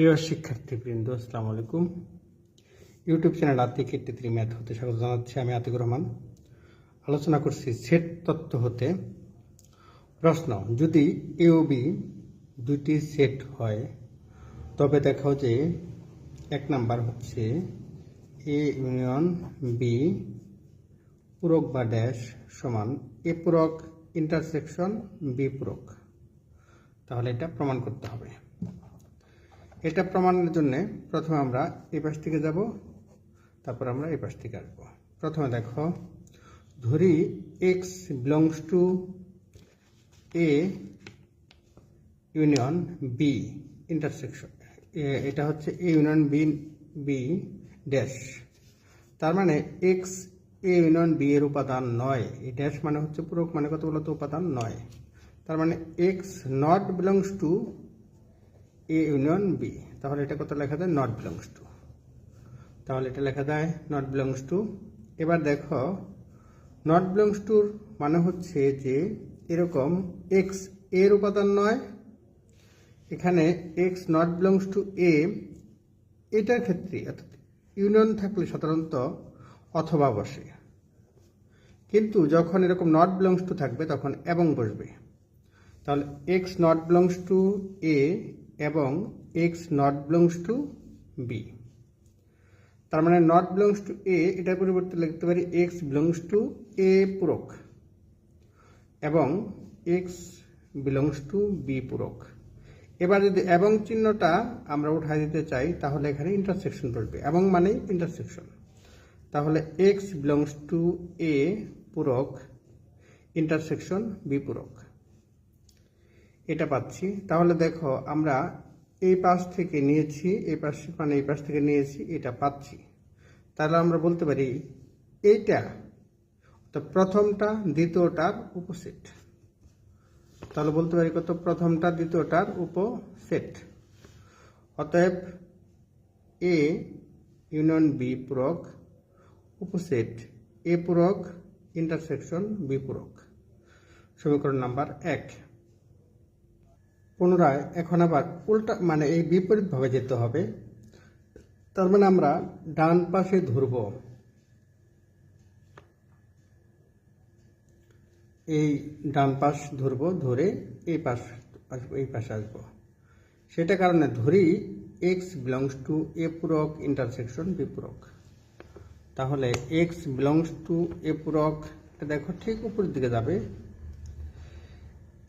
প্রিয় শিক্ষার্থীবৃন্দ, আসসালামু আলাইকুম। YouTube channel Atik eighty three math হতে স্বাগত জানাচ্ছি আমি আতিকুর রহমান। আলোচনা করছি সেট তত্ত্ব হতে। প্রশ্ন, যদি এ ও বি দুটি সেট হয়, তবে দেখাও যে এক নাম্বার হচ্ছে এ ইউনিয়ন বি পূরক বা ড্যাশ সমান এ পূরক ইন্টারসেকশন বি পূরক। তাহলে এটা প্রমাণ করতে হবে। এটা প্রমাণের জন্য প্রথমে আমরা এই পাশ থেকে যাব, তারপর আমরা এই পাশ থেকে আসব। প্রথমে দেখো, ধরি X belongs to A union B intersection এটা হচ্ছে A union B B dash তার মানে এক্স এ ইউনিয়ন বি এর উপাদান নয়। এই ড্যাশ মানে হচ্ছে পূরক মানে কত বলতো উপাদান নয়। তার মানে X not belongs to A union B তাহলে এটা কত লেখা যায়? নট বিলংস টু তাহলে এটা লেখা যায় নট বিলংস টু এবার দেখো নট বিলংস টুর মানে হচ্ছে যে, এরকম এক্সের উপাদান নয়। এখানে X not belongs to A এটার ক্ষেত্রে অর্থাৎ ইউনিয়ন থাকলে সাধারণত অথবা বসে। কিন্তু যখন এরকম নট বিলংস টু থাকবে, তখন এবং বসবে। তাহলে X not belongs to A এবং X not belongs to B তার মানে নট বিলংস টু এ এটার পরিবর্তে লিখতে পারি এক্স বিলংস টু এ পূরক এবং এক্স বিলংস টু বি পূরক। এবার যদি এবং চিহ্নটা আমরা উঠাই দিতে চাই, তাহলে এখানে ইন্টারসেকশন বসবে এবং মানেই ইন্টারসেকশন তাহলে এক্স বিলংস টু এ পূরক ইন্টারসেকশন বি পূরক। এটা পাচ্ছি। তাহলে দেখো, আমরা এই পাশ থেকে নিয়েছি, এই পাশ মানে এই পাশ থেকে নিয়েছি, এটা পাচ্ছি। তাহলে আমরা বলতে পারি, এইটা তো প্রথমটা, দ্বিতীয়টার উপসেট। তাহলে বলতে পারি কত? প্রথমটা, দ্বিতীয়টার উপসেট। অতএব এ ইউনিয়ন বি পূরক, উপসেট এ পূরক, ইন্টারসেকশন বি পূরক। সমীকরণ নাম্বার এক। পুনরায় এখন আবার উল্টা মানে এই বিপরীতভাবে যেতে হবে। তার মানে আমরা ডান পাশে ধরব। এই ডান পাশ ধরব, ধরে এই পাশ, এই পাশে আসব। সেটা কারণে ধরি এক্স বিলংস টু এ পূরক ইন্টারসেকশন বি পূরক। তাহলে এক্স বিলংস টু এ পূরক, এটা দেখো ঠিক উপরের দিকে যাবে।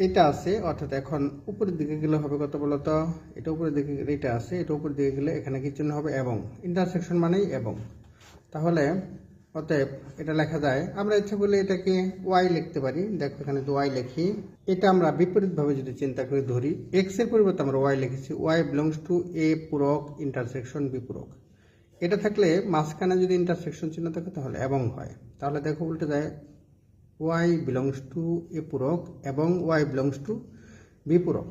এটা আছে, অর্থাৎ এখন উপরের দিকে গেলে হবে কত বলতো? এটা উপরের দিকে গেলে এটা আছে, এটা উপরের দিকে গেলে এখানে কি চিহ্ন হবে? এবং। ইন্টারসেকশন মানেই এবং। তাহলে অতএব এটা লেখা যায়, আমরা ইচ্ছা করলে এটাকে ওয়াই লিখতে পারি। দেখো এখানে তো ওয়াই লিখি। এটা আমরা বিপরীতভাবে যদি চিন্তা করে ধরি এক্সের পরিবর্তে আমরা ওয়াই লিখেছি। ওয়াই বিলংস টু এ পূরক ইন্টারসেকশন বি পূরক। এটা থাকলে মাঝখানে যদি ইন্টারসেকশন চিহ্ন থাকে তাহলে এবং হয়। তাহলে দেখো উল্টে যায় ওয়াই বিলংস টু এ পূরক এবং ওয়াই বিলংস টু বি পূরক।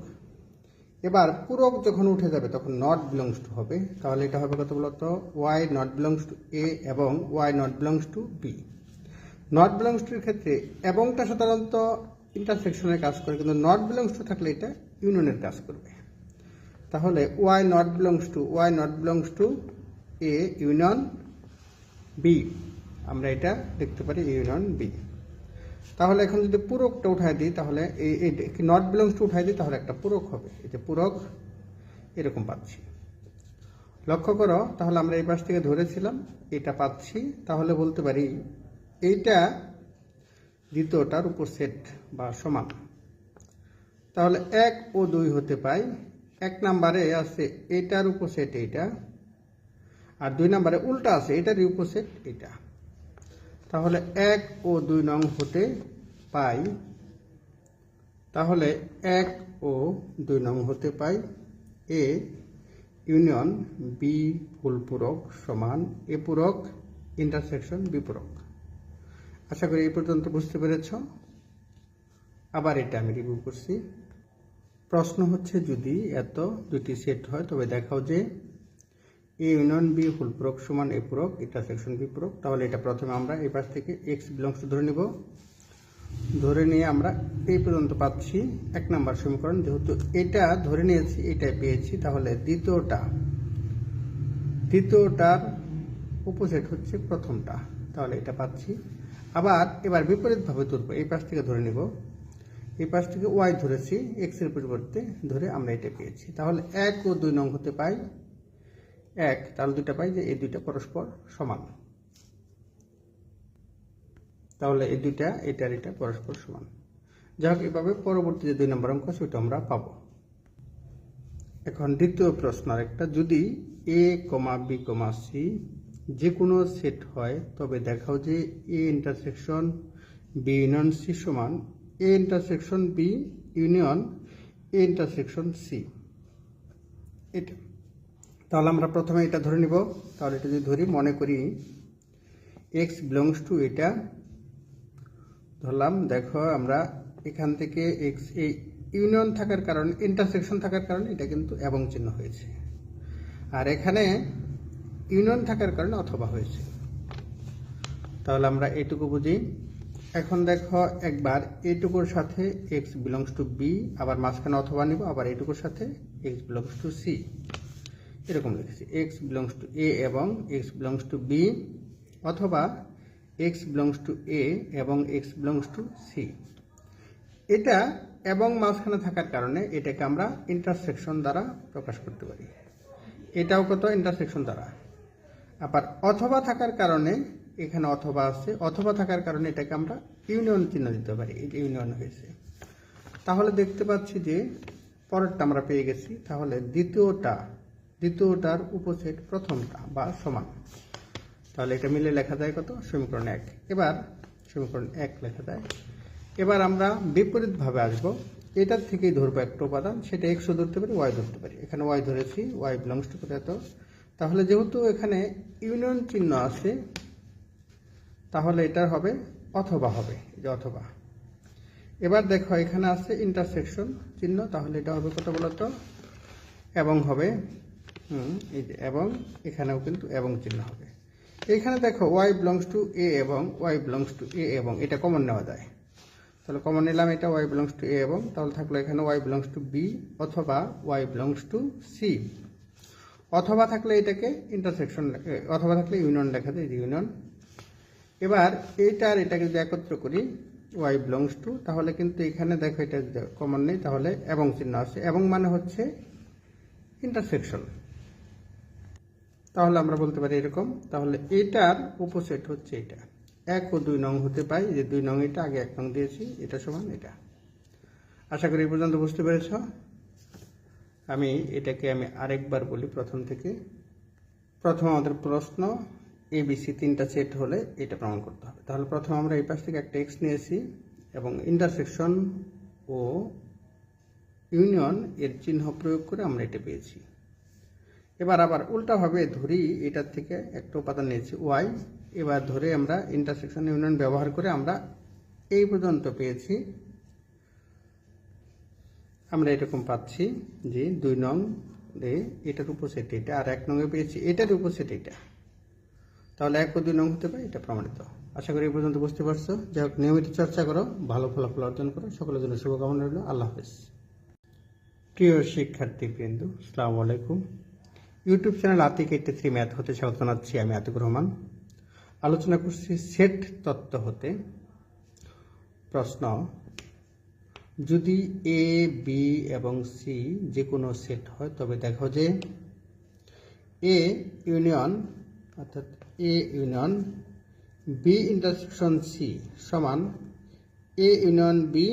এবার পূরক যখন উঠে যাবে, তখন নট বিলংস টু হবে। তাহলে এটা হবে কত বলতো? Y not belongs to A এবং Y not belongs to B not belongs টুর ক্ষেত্রে এবংটা সাধারণত ইন্টারসেকশনের কাজ করে, কিন্তু নট বিলংস টু থাকলে এটা ইউনিয়নের কাজ করবে। তাহলে Y not belongs to Y not belongs to A union B আমরা এটা দেখতে পারি ইউনিয়ন বি তাহলে এখন যদি পূরকটা উঠাই দিই, তাহলে এই নট বিলংস টু উঠাই দিই, তাহলে একটা পূরক হবে। এই যে পূরক, এরকম পাচ্ছি। লক্ষ্য করো, তাহলে আমরা এই পাশ থেকে ধরেছিলাম, এটা পাচ্ছি। তাহলে বলতে পারি, এইটা দ্বিতীয়টার উপর সেট বা সমান। তাহলে এক ও দুই হতে পাই। এক নাম্বারে আছে এটার উপর সেট এইটা, আর দুই নাম্বারে উল্টা আছে, এটারই উপর সেট এটা তাহলে এক ও দুই নং হতে পাই। তাহলে এক ও দুই নং হতে পাই। এ ইউনিয়ন বি ফুল পূরক সমান এ পূরক, ইন্টারসেকশন বি পূরক। আশা করি এই পর্যন্ত বুঝতে পেরেছ। আবার এটা আমি রিভিউ করছি। প্রশ্ন হচ্ছে যদি এত দুটি সেট হয়, তবে দেখাও যে এ ইউনিয়ন বি ফুল পূরক সমান এ পূরক ইন্টারসেকশন বি পূরক তাহলে এটা প্রথমে আমরা এই পাশ থেকে এক্স বিলংস ধরে নিব। ধরে নিয়ে আমরা এই পর্যন্ত পাচ্ছি, এক নম্বর সমীকরণ। যেহেতু এটা ধরে নিয়েছি, এটাই পেয়েছি, তাহলে দ্বিতীয়টা, দ্বিতীয়টার উপসেট হচ্ছে প্রথমটা। তাহলে এটা পাচ্ছি। আবার এবার বিপরীতভাবে তুলব এই পাশ থেকে ধরে নিব। এই পাশ থেকে ওয়াই ধরেছি এক্সের পরিবর্তে ধরে আমরা এটা পেয়েছি। তাহলে এক ও দুই নং হতে পাই। এক, তাহলে দুইটা পাই যে এই দুইটা পরস্পর সমান। তাহলে এই দুইটা এটা এটা পরস্পর সমান। যাই হোক, এভাবে পরবর্তী যে দুই নম্বর অঙ্ক, সেটা আমরা পাবো। এখন দ্বিতীয় প্রশ্ন একটা, যদি এ কমা বি কমা সি যে কোনো সেট হয়, তবে দেখাও যে A intersection B union C সমান A intersection B union A intersection C এটা। তাহলে আমরা প্রথমে এটা ধরে নিব। তাহলে এটা যদি ধরি, মনে করি এক্স বিলংস টু এটা। ধরলাম, দেখো আমরা এখান থেকে এক্স এই ইউনিয়ন থাকার কারণে ইন্টারসেকশন থাকার কারণে এটা কিন্তু এবং চিহ্ন হয়েছে। আর এখানে ইউনিয়ন থাকার কারণে অথবা হয়েছে। তাহলে আমরা এটুকু বুঝি। এখন দেখো একবার এটুকুর সাথে এক্স বিলংস টু বি আবার মাঝখানে অথবা নিব, আবার এটুকুর সাথে এক্স বিলংস টু সি এরকম লিখেছি। এক্স বিলংস টু এ এবং এক্স বিলংস টু বি অথবা এক্স বিলংস টু এ এবং এক্স বিলংস টু সি এটা এবং মাঝখানে থাকার কারণে এটাকে আমরা ইন্টারসেকশন দ্বারা প্রকাশ করতে পারি। এটাও কত? ইন্টারসেকশন দ্বারা। আবার অথবা থাকার কারণে এখানে অথবা আছে, অথবা থাকার কারণে এটাকে আমরা ইউনিয়ন চিহ্ন দিতে পারি। এটা ইউনিয়ন হয়েছে। তাহলে দেখতে পাচ্ছি যে পরেরটা আমরা পেয়ে গেছি। তাহলে দ্বিতীয়টা দ্বিতীয়টার উপসেট প্রথমটা বা সমান। তাহলে এটা মিলে লেখা যায় কত? সমীকরণ এক। এবার সমীকরণ এক লেখা যায়। এবার আমরা বিপরীতভাবে আসব। এটার থেকেই ধরবো একটা উপাদান, সেটা এক্সও ধরতে পারি ওয়াই ধরতে পারি। এখানে ওয়াই ধরেছি ওয়াই বিলংস টু এত? তাহলে যেহেতু এখানে ইউনিয়ন চিহ্ন আছে, তাহলে এটা হবে অথবা হবে যে অথবা। এবার দেখো, এখানে আছে ইন্টারসেকশন চিহ্ন, তাহলে এটা হবে কত বলতো? এবং হবে এই যে এবং এখানেও কিন্তু এবং চিহ্ন হবে। এখানে দেখো ওয়াই বিলংস টু এ এবং ওয়াই বিলংস টু এ এবং, এটা কমন নেওয়া যায়। তাহলে কমন নিলাম এটা ওয়াই বিলংস টু এ এবং, তাহলে থাকল এখানে ওয়াই বিলংস টু বি অথবা ওয়াই বিলংস টু সি অথবা থাকলে এটাকে ইন্টারসেকশন অথবা থাকলে ইউনিয়ন লেখা যায় ইউনিয়ন এবার এইটা আর এটাকে যদি একত্র করি ওয়াই বিলংস টু তাহলে কিন্তু এখানে দেখো এটা কমন নেই, তাহলে এবং চিহ্ন আছে। এবং মানে হচ্ছে ইন্টারসেকশন তাহলে আমরা বলতে পারি এরকম। তাহলে এটার উপসেট হচ্ছে এটা। এক ও দুই নং হতে পাই যে দুই নং এটা, আগে এক নং দিয়েছি, এটা সমান এটা। আশা করি এই পর্যন্ত বুঝতে পেরেছ? আমি এটাকে আমি আরেকবার বলি প্রথম থেকে। প্রথম আমাদের প্রশ্ন এ বিসি তিনটা সেট হলে এটা প্রমাণ করতে হবে। তাহলে প্রথম আমরা এই পাশ থেকে একটা এক্স নিয়েছি এবং ইন্টারসেকশন ও ইউনিয়ন এর চিহ্ন প্রয়োগ করে আমরা এটা পেয়েছি। এবার আবার উল্টাভাবে ধরি, এটার থেকে একটা উপাদান নিয়েছি ওয়াই এবার ধরে আমরা ইন্টারসেকশন ইউনিয়ন ব্যবহার করে আমরা এই পর্যন্ত পেয়েছি। আমরা এরকম পাচ্ছি যে দুই নং এটার উপসেট এটা আর এক নঙে পেয়েছি এটার উপসেট এটা। তাহলে এক ও দুই নং হতে পারে, এটা প্রমাণিত। আশা করি এই পর্যন্ত বুঝতে পারছ। যাই হোক, নিয়মিত চর্চা করো, ভালো ফলাফল অর্জন করো। সকলের জন্য শুভকামনা রইল। আল্লাহ হাফেজ। প্রিয় শিক্ষার্থী বৃন্দ সালাম আলাইকুম। YouTube channel Atik eighty three math হতে স্বাগত জানাচ্ছি আমি আতিক রহমান। আলোচনা করছি সেট তত্ত্ব হতে। প্রশ্ন, যদি এ বি এবং সি যে কোনো সেট হয়, তবে দেখো যে এ ইউনিয়ন, অর্থাৎ A union B intersection C সমান এ ইউনিয়ন বি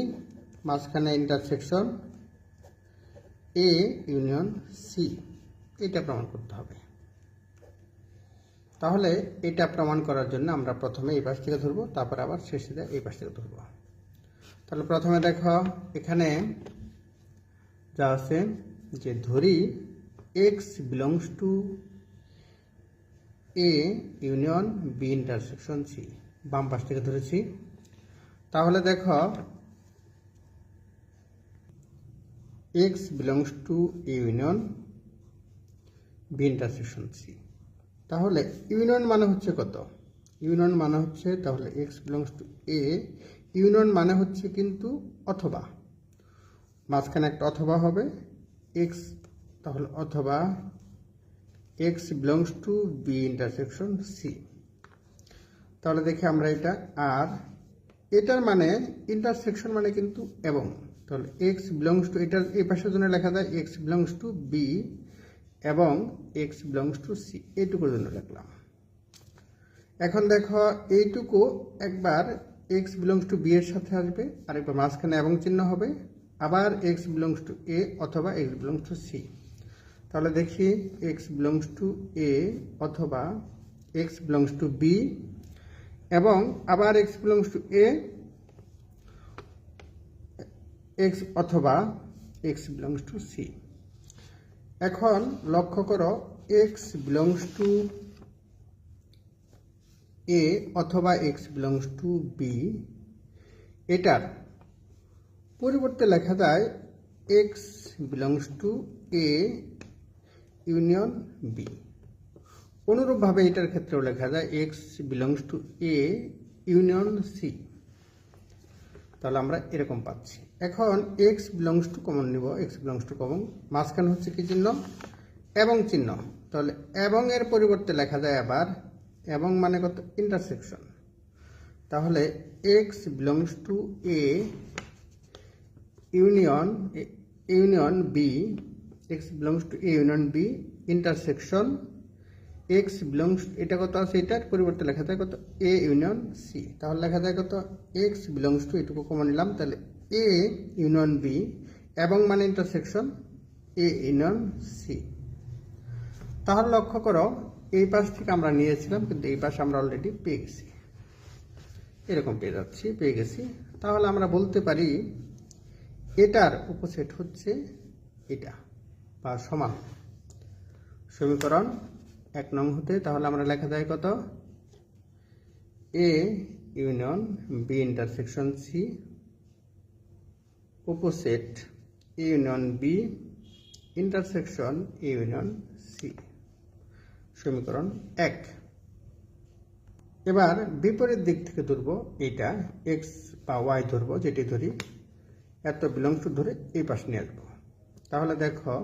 মাঝখানে ইন্টারসেকশন এ ইউনিয়ন সি এটা প্রমাণ করতে হবে। তাহলে এটা প্রমাণ করার জন্য আমরা প্রথমে এই পাশ থেকে ধরবো, তারপর আবার শেষে এই পাশ থেকে ধরবো। তাহলে প্রথমে দেখো, এখানে যা আছে যে ধরি X belongs to A union B intersection C বাম পাশ থেকে ধরেছি। তাহলে দেখো X belongs to A union B intersection C তাহলে ইউনিয়ন মানে হচ্ছে কত? ইউনিয়ন মানে হচ্ছে, তাহলে X belongs to A union মানে হচ্ছে কিন্তু অথবা। মাঝখানে একটা অথবা হবে এক্স তাহলে অথবা X belongs to B intersection C তাহলে দেখি আমরা এটা আর, এটার মানে ইন্টারসেকশন মানে কিন্তু এবং। তাহলে এক্স বিলংস টু এটার এই পাশের জন্য লেখা যায় এক্স বিলংস টু বি এবং এক্স বিলংস টু সি এইটুকুর জন্য লিখলাম। এখন দেখো, এইটুকু একবার এক্স বিলংস টু বি এর সাথে আসবে আর একবার মাঝখানে এবং চিহ্ন হবে, আবার এক্স বিলংস টু এ অথবা এক্স বিলংস টু সি তাহলে দেখি এক্স বিলংস টু এ অথবা এক্স বিলংস টু বি এবং আবার X belongs to A X অথবা এক্স বিলংস টু সি এখন লক্ষ্য করো এক্স বিলংস টু এ অথবা এক্স বিলংস টু বি এটার পরিবর্তে লেখা যায় X belongs to A union B অনুরূপভাবে এটার ক্ষেত্রেও লেখা যায় X belongs to A union C তাহলে আমরা এরকম পাচ্ছি। এখন এক্স বিলংস টু কমন নিব এক্স বিলংস টু কমন মাঝখানে হচ্ছে কি চিহ্ন? এবং চিহ্ন। তাহলে এবং এর পরিবর্তে লেখা যায় আবার এবং মানে কত? ইন্টারসেকশন তাহলে X belongs to A union union B X belongs to A union B intersection X belongs এটা কত আছে এটার? পরিবর্তে লেখা যায় কত? এ ইউনিয়ন সি তাহলে লেখা যায় কত? এক্স বিলংস টু এটুকু কমন নিলাম, তাহলে এ ইউনিয়ন বি এবং মানে ইন্টারসেকশন এ ইউনিয়ন সি তাহলে লক্ষ্য করো, এই পাশ থেকে আমরা নিয়েছিলাম, কিন্তু এই পাশে আমরা অলরেডি পেয়ে গেছি। এরকম পেয়ে যাচ্ছি, পেয়ে গেছি। তাহলে আমরা বলতে পারি, এটার উপসেট হচ্ছে এটা, বা সমান। সমীকরণ এক নং হতে, তাহলে আমরা লেখা যায় কত? A union B intersection C উপসেট A union B intersection A union C সমীকরণ এক। এবার বিপরীত দিক থেকে ধরবো এটা এক্স বা ওয়াই ধরবো, যেটি ধরি এত বিলংস ধরে এই পাশ নিয়ে আসব। তাহলে দেখো,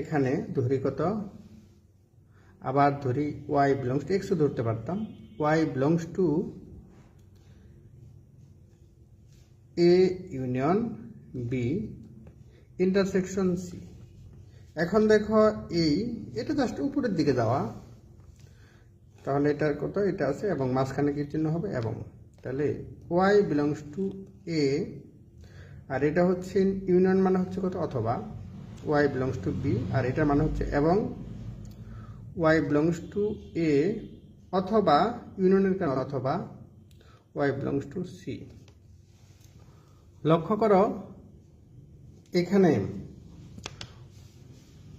এখানে ধরি কত? আবার ধরি ওয়াই বিলংস টু এক্সও ধরতে পারতাম। Y belongs to A union B intersection C এখন দেখো এই এটা জাস্ট উপরের দিকে যাওয়া। তাহলে এটার কত? এটা আছে এবং মাঝখানে কি চিহ্ন হবে? এবং। তাহলে ওয়াই বিলংস টু এ আর এটা হচ্ছে ইউনিয়ন মানে হচ্ছে কত? অথবা ওয়াই বিলংস টু বি আর এটার মানে হচ্ছে এবং ওয়াই বিলংস টু এ অথবা ইউনিয়নের কারণে অথবা ওয়াই বিলংস টু সি লক্ষ্য করো, এখানে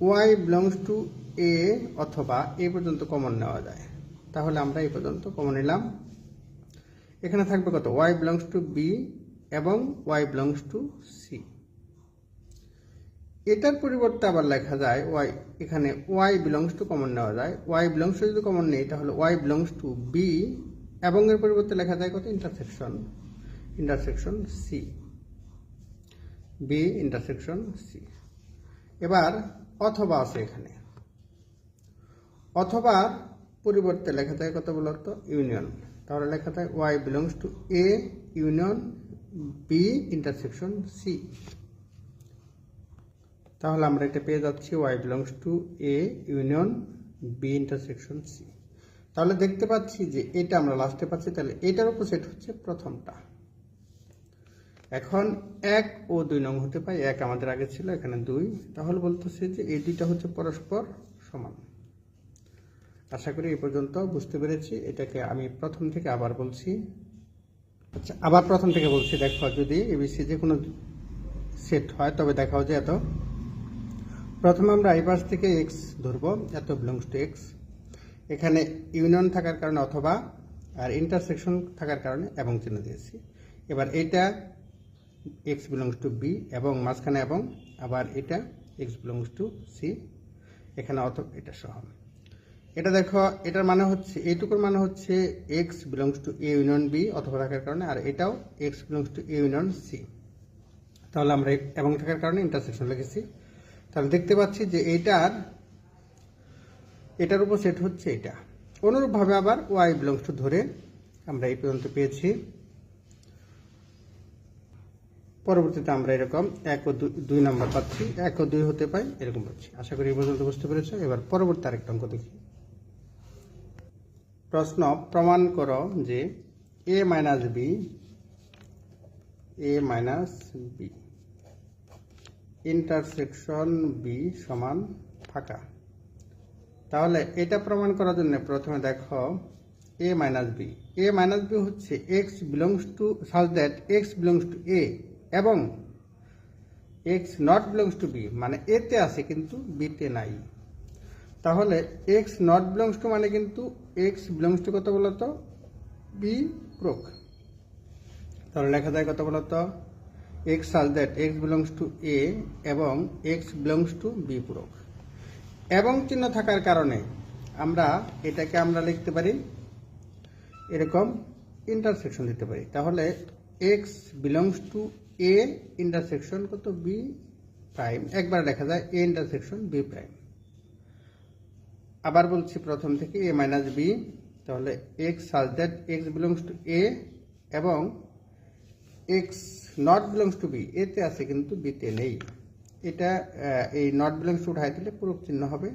ওয়াই বিলংস টু এ অথবা এ পর্যন্ত কমন নেওয়া যায়। তাহলে আমরা এই পর্যন্ত কমন নিলাম। এখানে থাকবে কত? ওয়াই বিলংস টু বি এবং ওয়াই বিলংস টু সি এটার পরিবর্তে আবার লেখা যায় ওয়াই এখানে ওয়াই বিলংস টু কমন নেওয়া যায়। ওয়াই বিলংস টু যদি কমন নেই, তাহলে ওয়াই বিলংস টু বি এবং এর পরিবর্তে লেখা যায় কত? Intersection intersection C B intersection C এবার অথবা আছে এখানে। অথবা পরিবর্তে লেখা যায় কত বলতো ইউনিয়ন তাহলে লেখা যায় Y belongs to A union B intersection C তাহলে আমরা এটা পেয়ে যাচ্ছি Y belongs to A union B intersection C তাহলে দেখতে পাচ্ছি যে এটা আমরা লাস্টে পাচ্ছি, তাহলে এটার উপর সেট হচ্ছে প্রথমটা। এখন এক ও দুই নং হতে পাই এক আমাদের আগে ছিল, এখানে দুই। তাহলে বলতেছে যে এই দুইটা হচ্ছে পরস্পর সমান। আশা করি এই পর্যন্ত বুঝতে পেরেছি। এটাকে আমি প্রথম থেকে আবার বলছি। আচ্ছা আবার প্রথম থেকে বলছি। দেখো, যদি এবিসি যে কোনো সেট হয়, তবে দেখাও যে এত। প্রথমে আমরা এই পাশ থেকে এক্স ধরবো, এত বিলংস টু এক্স এখানে ইউনিয়ন থাকার কারণে অথবা, আর ইন্টারসেকশন থাকার কারণে এবং চিহ্ন দিয়েছি। এবার এটা এক্স বিলংস টু বি এবং মাঝখানে এবং আবার এটা এক্স বিলংস টু সি এখানে অত এটা সহ। এটা দেখো, এটার মানে হচ্ছে, এইটুকুর মানে হচ্ছে X belongs to A union B অথবা থাকার কারণে, আর এটাও X belongs to A union C তাহলে আমরা এবং থাকার কারণে ইন্টারসেকশন লিখেছি। তাহলে দেখতে পাচ্ছি যে এইটার, এটার উপর সেট হচ্ছে এটা। অনুরূপভাবে আবার ওয়াই বিলংস টু ধরে আমরা এই পর্যন্ত পেয়েছি। পরবর্তীতে আমরা এরকম এক ও দুই- নম্বর পাচ্ছি, এক ও দুই হতে পাই এরকম পাচ্ছি। আশা করি এই পর্যন্ত বুঝতে পেরেছ। এবার পরবর্তী আরেকটা অঙ্ক দেখি। প্রশ্ন প্রমাণ করো যে A minus B A minus B intersection B সমান ফাঁকা। তাহলে এটা প্রমাণ করার জন্য প্রথমে দেখো A minus B A minus B হচ্ছে X belongs to such that X belongs to A এবং X not belongs to B মানে এতে আছে কিন্তু বিতে নাই। তাহলে এক্স নট বিলংস টু মানে কিন্তু এক্স বিলংস টু কত বলতো? বি প্রোক তাহলে লেখা যায় কত বলতো? X such that X belongs to A এবং এক্স বিলংস টু বি প্রোক এবং চিহ্ন থাকার কারণে আমরা এটাকে আমরা লিখতে পারি, এরকম ইন্টারসেকশন দিতে পারি। তাহলে X belongs to A intersection কত বি প্রাইম একবার লেখা যায় এ ইন্টারসেকশন বি প্রাইম আবার বলছি প্রথম থেকে এ মাইনাস বি তাহলে X such that X belongs to A এবং X not belongs to B এতে আছে কিন্তু বিতে নেই। এটা এই নট বিলংস টু উঠাই দিলে পুরো চিহ্ন হবে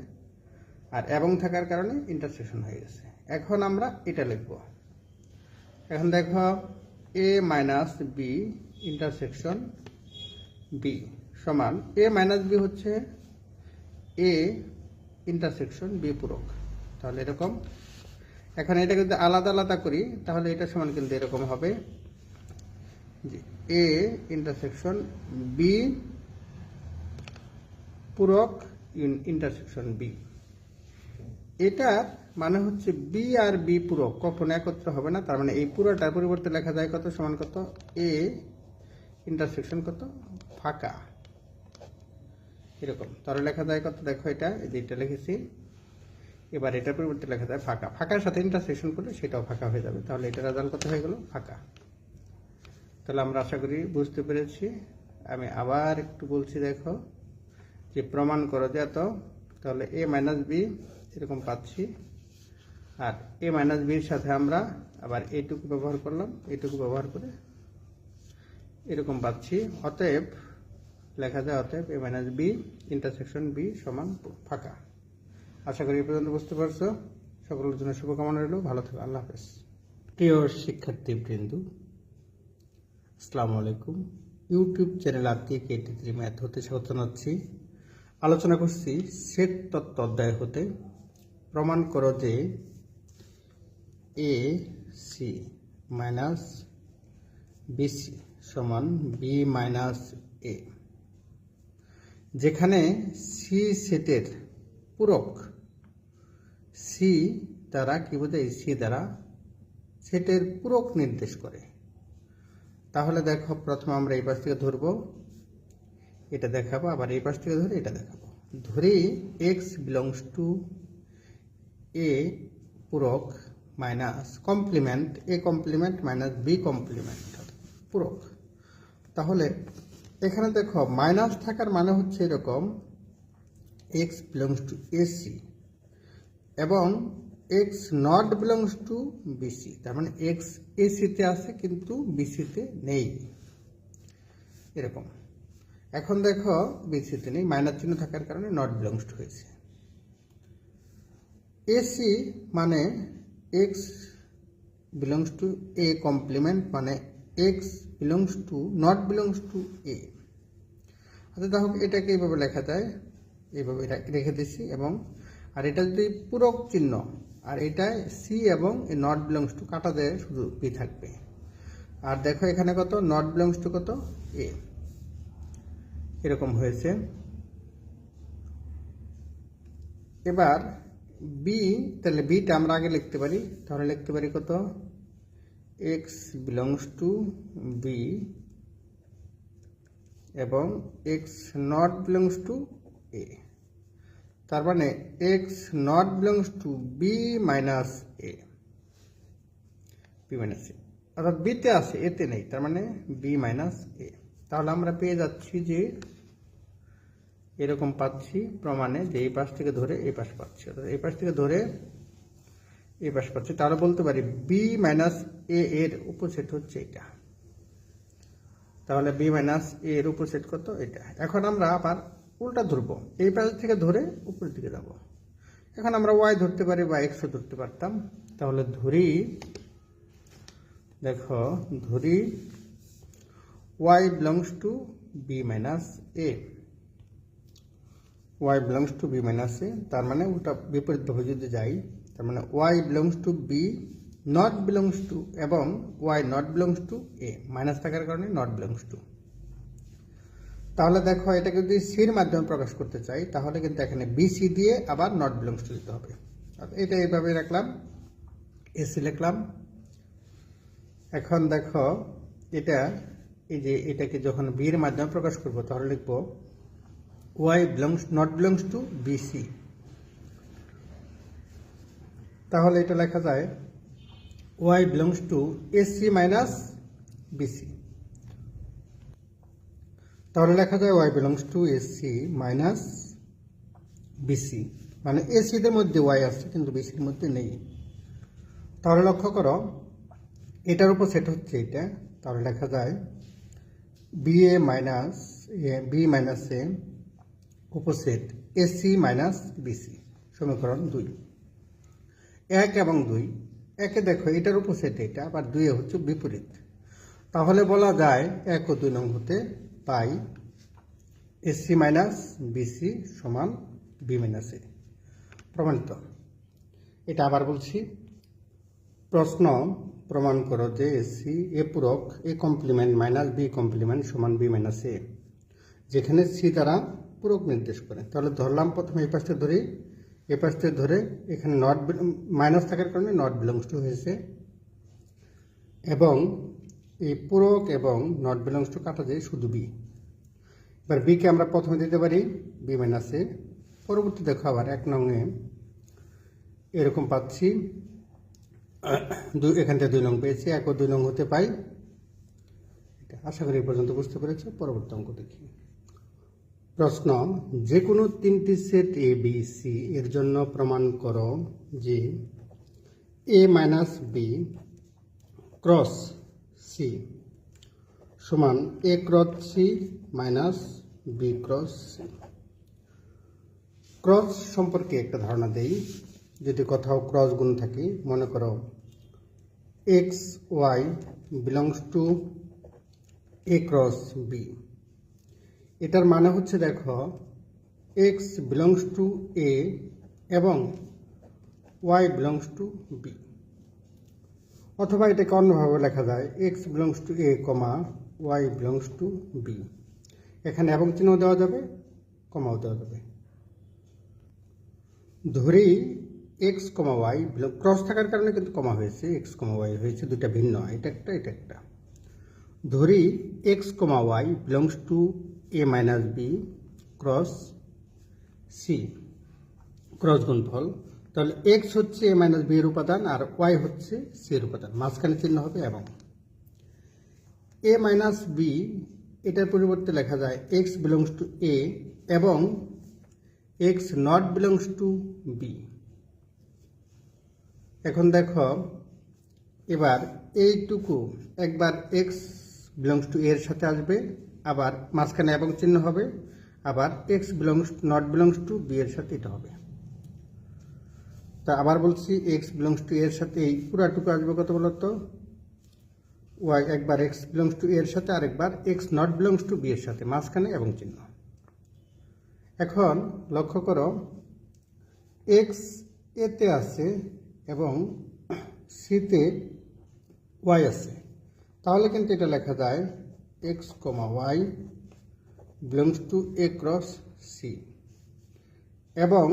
আর এবং থাকার কারণে ইন্টারসেকশন হয়ে গেছে। এখন আমরা এটা লিখব। এখন দেখো A minus B intersection B সমান এ মাইনাস বি হচ্ছে এ ইন্টারসেকশন বি পূরক। তাহলে এরকম। এখন এটা যদি আলাদা আলাদা করি, তাহলে এটা সমান কিন্তু এরকম হবে। যে এ ইন্টারসেকশন বি পূরক ইন্টারসেকশন বি এটা মানে হচ্ছে বি আর বি পূরক, কখনো একত্র হবে না, তার মানে এই পুরোটার পরিবর্তে লেখা যায় কত, সমান কত? এ ইন্টারসেকশন কত? ফাঁকা। এরকম। তাহলে লেখা যায় কত? দেখো এটা, এই যে এটা লিখেছি। এবার এটার পরিবর্তে লেখা যায় ফাঁকা। ফাঁকার সাথে ইন্টারসেকশন করলে সেটাও ফাঁকা হয়ে যাবে। তাহলে এটা রেজাল্ট কত হয়ে গেল? ফাঁকা। তাহলে আমরা আশা করি বুঝতে পেরেছি। আমি আবার একটু বলছি, দেখো, যে প্রমাণ করো যে এত। তাহলে এ মাইনাস বি এরকম পাচ্ছি। আর এ মাইনাস বির সাথে আমরা আবার এটুকু ব্যবহার করলাম। এটুকু ব্যবহার করে এরকম পাচ্ছি। অতএব, লেখা যায় অতএব A minus B intersection B সমান ফাঁকা। আশা করি এ পর্যন্ত বুঝতে পারছ। সকলের জন্য শুভকামনা রইল। ভালো থেকো। আল্লাহ হাফেজ। প্রিয় শিক্ষার্থী বৃন্দু, আসসালামু আলাইকুম। ইউটিউব চ্যানেল আত্মীয় কেটি থ্রি ম্যাথ হতে স্বাগত জানাচ্ছি। আলোচনা করছি সেট তত্ত্ব অধ্যায় হতে। প্রমাণ করো যে এ সি মাইনাস বিসি সমান বি মাইনাস এ যেখানে সি সেটের পূরক সি দ্বারা কি বোঝায়? সি দ্বারা সেটের পূরক নির্দেশ করে। তাহলে দেখো, প্রথমে আমরা এই পাশ থেকে ধরবো, এটা দেখাবো, আবার এই পাশ থেকে ধরে এটা দেখাবো। ধরি এক্স বিলংস টু এ পূরক minus complement A complement minus B complement পূরক। তাহলে এখানে দেখো মাইনাস থাকার মানে হচ্ছে এরকম এক্স বিলংস টু এসি এবং X not belongs to BC তার মানে এক্স এসিতে আছে কিন্তু বিসিতে নেই। এরকম। এখন দেখো বিসিতে নেই মাইনাস চিহ্ন থাকার কারণে নট বিলংস টু হয়েছে এসি মানে X belongs to A complement মানে X belongs to not belongs to A আচ্ছা দেখো এটাকে এইভাবে লেখা যায়। এইভাবে রেখে দিছি, এবং আর এটা যদি পূরক চিহ্ন, আর এটায় সি এবং নট বিলংস টু কাটা দেয়, শুধু বি থাকবে। আর দেখো, এখানে কত? নট বিলংস টু কত? এ এরকম হয়েছে। এবার বি তাহলে বিটা আমরা আগে লিখতে পারি। তাহলে লিখতে পারি কত? এক্স বিলংস টু বি এবং X not belongs to A তার মানে X not belongs to B minus A B minus A অর্থাৎ বিতে আছে এতে নেই, তার মানে বি মাইনাস এ তাহলে আমরা পেয়ে যাচ্ছি যে এরকম পাচ্ছি, প্রমাণে যে এই পাশ থেকে ধরে এই পাশ পাচ্ছি। অর্থাৎ এই পাশ থেকে ধরে এই পাশ পাচ্ছি। তাহলে বলতে পারি বি মাইনাস এ এর উপসেট হচ্ছে এটা। তাহলে বি মাইনাস এ এর উপসেট কত? এটা। এখন আমরা আবার উল্টা ধরবো। এই পাশ থেকে ধরে উপরের দিকে যাব। এখন আমরা ওয়াই ধরতে পারি বা এক্সও ধরতে পারতাম। তাহলে ধরি, দেখো, ধরি Y belongs to B minus A Y belongs to B minus A তার মানে ওটা বিপরীতভাবে যদি যাই তার মানে Y belongs to B not belongs to এবং Y not belongs to A minus থাকার কারণে নট বিলংস টু তাহলে দেখো, এটাকে যদি সির মাধ্যমে প্রকাশ করতে চাই, তাহলে কিন্তু এখানে বিসি দিয়ে আবার নট বিলংস টু দিতে হবে। এটা এইভাবে রাখলাম এসি লিখলাম। এখন দেখো, এটা, এই যে এটাকে যখন বি এর মাধ্যমে প্রকাশ করব, তাহলে লিখব Y belongs not belongs to BC তাহলে এটা লেখা যায় Y belongs to AC minus BC তাহলে লেখা যায় Y belongs to AC minus BC মানে এসিদের মধ্যে ওয়াই আছে, কিন্তু বিসির মধ্যে নেই। তাহলে লক্ষ্য করো, এটার উপর সেট হচ্ছে এটা। তাহলে লেখা যায় B A minus B minus A উপসেট এসি মাইনাস বিসি সমীকরণ দুই। এক এবং দুই। একে দেখো, এটার উপসেট এটা, আবার দুইয়ে হচ্ছে বিপরীত। তাহলে বলা যায় এক ও দুই নং হতে পাই এসি মাইনাস বিসি সমান বি মাইনাস এ। প্রমাণিত। এটা আবার বলছি, প্রশ্ন প্রমাণ করো যে এসি এ পূরক A complement minus B complement সমান বি মাইনাস এ। যেখানে সি দ্বারা পূরক নির্দেশ করে। তাহলে ধরলাম প্রথমে এই পাশটা ধরি। এই পাশটা ধরে এখানে নট মাইনাস থাকার কারণে নট বিলংস টু হয়েছে। এবং এই পূরক এবং নট বিলংস টু কাটা যায় শুধু বি এবার বিকে আমরা প্রথমে দিতে পারি বি মাইনাসে পরবর্তী দেখো আবার এক নংয়ে এরকম পাচ্ছি। দুই এখান থেকে দুই নং পেয়েছি, এক ও দুই নং হতে পাই। আশা করি এই পর্যন্ত বুঝতে পেরেছ। পরবর্তী অঙ্ক দেখি। প্রশ্ন যে কোনো তিনটি সেট এ বি সি এর জন্য প্রমাণ করো যে A minus B cross C সমান A cross C minus B cross C cross সম্পর্কে একটা ধারণা দেই, যদি কোথাও ক্রস গুণ থাকে, মনে করো X Y belongs to A cross B এটার মানে হচ্ছে দেখো এক্স বিলংস টু এ এবং ওয়াই বিলংস টু বি অথবা এটাকে অন্যভাবে লেখা যায় X belongs to A comma Y belongs to B এখানে এবং চিহ্ন দেওয়া যাবে, কমাও দেওয়া যাবে। ধরি এক্স কমা ওয়াই ক্রস থাকার কারণে কিন্তু কমা হয়েছে এক্স কমা ওয়াই হয়েছে দুটা ভিন্ন, এটা একটা এটা একটা। ধরি X comma Y belongs to A minus B cross C cross গুণফল। তাহলে এক্স হচ্ছে এ মাইনাস বি এর উপাদান আর ওয়াই হচ্ছে সি এর উপাদান। মাঝখানে চিহ্ন হবে এবং এ মাইনাস বি এটার পরিবর্তে লেখা যায় এক্স বিলংস টু এ এবং X not belongs to B এখন দেখো, এবার এইটুকু একবার এক্স বিলংস টু এর সাথে আসবে। আবার মাঝখানে এবং চিহ্ন হবে। আবার X belongs not belongs to B এর সাথে এটা হবে। তা আবার বলছি এক্স বিলংস টু এর সাথে এই পুরাটুকু আসবে কত বলতো? ওয়াই একবার এক্স বিলংস টু এর সাথে, আরেকবার X not belongs to B এর সাথে, মাঝখানে এবং চিহ্ন। এখন লক্ষ্য করো এক্স এতে আছে এবং সিতে ওয়াই আছে। তাহলে কিন্তু এটা লেখা যায় X comma Y belongs to A cross C এবং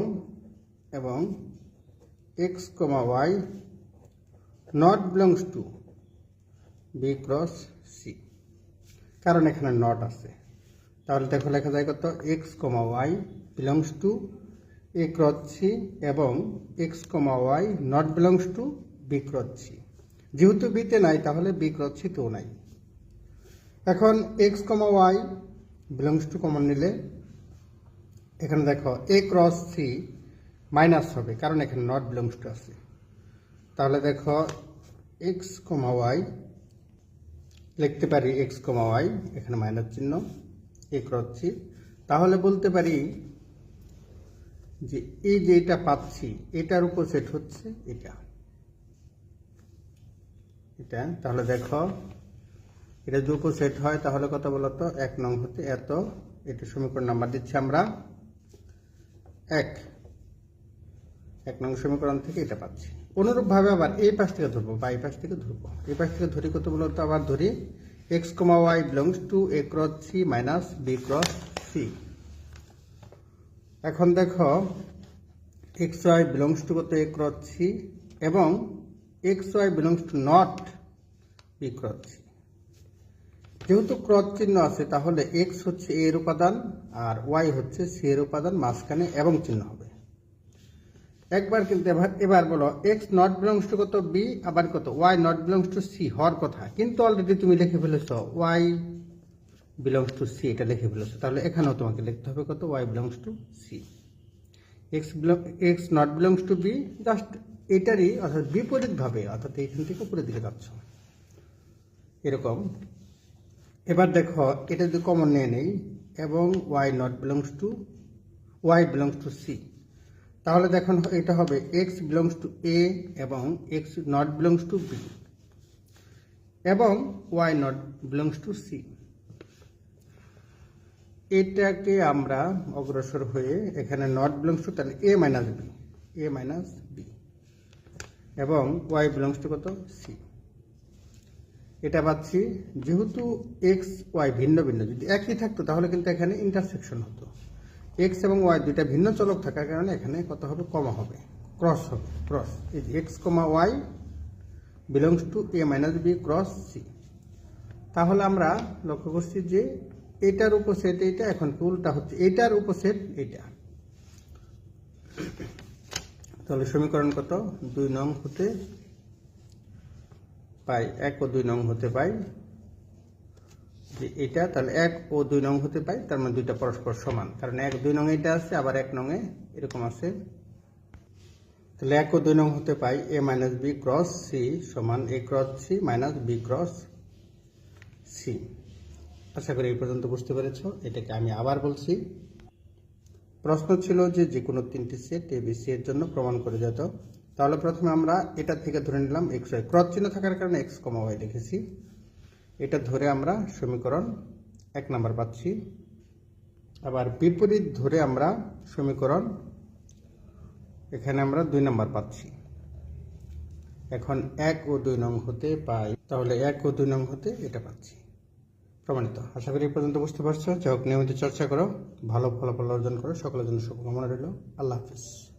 এবং X comma Y not belongs to B cross C কারণ এখানে নট আছে। তাহলে দেখো লেখা যায় কত? X comma Y belongs to A cross C এবং X comma Y not belongs to B cross C যেহেতু বিতে নাই, তাহলে বি ক্রস সিতেও নাই। এখন X comma Y belongs to common নিলে এখানে দেখো এ ক্রস সি মাইনাস হবে, কারণ এখানে নট বিলংস টু আছে। তাহলে দেখো এক্স কমা ওয়াই লিখতে পারি এক্স কমা ওয়াই এখানে মাইনাস চিহ্ন এ ক্রস সি তাহলে বলতে পারি যে এই যে এটা পাচ্ছি, এটার উপর সেট হচ্ছে এটা। এটা, তাহলে দেখো এটা উপর সেট হয়, তাহলে কত বলতো? এক নং হতে এত। এটা সমীকরণ নাম্বার দিচ্ছি আমরা। এক। এক নং সমীকরণ থেকে এটা পাচ্ছি। অনুরূপভাবে আবার এই পাশ থেকে ধরবো বা এই পাশ থেকে ধরবো। এই পাশ থেকে ধরি কত বলতো? আবার ধরি X comma Y belongs to A cross C minus B cross C এখন দেখো এক্স ওয়াই বিলংস টু কত? এ ক্রস সি এবং X Y belongs to not B cross C যেহেতু ক্রস চিহ্ন আছে, তাহলে এক্স হচ্ছে এর উপাদান আর ওয়াই হচ্ছে সি এর উপাদান মাঝখানে এবং চিহ্ন হবে। একবার কিন্তু এবার এবার বলো এক্স নট বিলংস টু কত বি আবার কত Y not belongs to C হওয়ার কথা। কিন্তু অলরেডি তুমি লিখে ফেলেছো ওয়াই বিলংস টু সি এটা লিখে ফেলেছো। তাহলে এখানেও তোমাকে লিখতে হবে কত Y belongs to C X X not belongs to B just এটারই অর্থাৎ বিপরীতভাবে, অর্থাৎ এইখান থেকে উপরের দিকে যাচ্ছ। এরকম। এবার দেখো, এটা যদি কমন নিয়ে নেই, এবং Y not belongs to Y belongs to C তাহলে দেখুন, এটা হবে এক্স বিলংস টু এ এবং X not belongs to B এবং Y not belongs to C এটাকে আমরা অগ্রসর হয়ে এখানে নট বিলংস টু তাহলে A minus B A minus B এবং ওয়াই বিলংস টু কত? সি এটা পাচ্ছি। যেহেতু এক্স ওয়াই ভিন্ন ভিন্ন, যদি একই থাকতো তাহলে কিন্তু এখানে ইন্টারসেকশন হতো। এক্স এবং ওয়াই দুইটা ভিন্ন চলক থাকার কারণে এখানে কত হবে? কমা হবে। ক্রস হবে। ক্রস এই X comma Y belongs to A minus B cross C তাহলে আমরা লক্ষ্য করছি যে এটার উপসেট এইটা, এখন উল্টা হচ্ছে? এটার উপসেট এইটা। তাহলে সমীকরণ কত? দুই নং হতে পাই, এক ও দুই নং হতে পাই। যে এটা, তাহলে এক ও দুই নং হতে পাই, তার মানে দুইটা পরস্পর সমান। কারণ এক দুই নং এটা আছে, আবার এক নঙে এরকম আছে। তাহলে এক ও দুই নং হতে পাই, A minus B cross C সমান A cross C minus B cross C. আশা করি এই পর্যন্ত বুঝতে পেরেছ, এটাকে আমি আবার বলছি। প্রশ্ন ছিল যে যে কোনো তিনটি সেট এ বি সি এর জন্য প্রমাণ করে যেত। তাহলে প্রথমে আমরা এটা থেকে ধরে নিলাম এক্স ওয়াই ক্রস চিহ্ন থাকার কারণে এক্স কমা ওয়াই লিখেছি এটা ধরে আমরা সমীকরণ এক নাম্বার পাচ্ছি। আবার বিপরীত ধরে আমরা সমীকরণ এখানে আমরা দুই নাম্বার পাচ্ছি। এখন এক ও দুই নং হতে পাই, তাহলে এক ও দুই নং হতে এটা পাচ্ছি। প্রমাণিত। আশা করি পর্যন্ত বুঝতে পারছ। যাই হোক, নিয়মিত চর্চা করো। ভালো ফলাফল অর্জন করো। সকলের জন্য শুভকামনা রইল। আল্লাহ হাফিজ।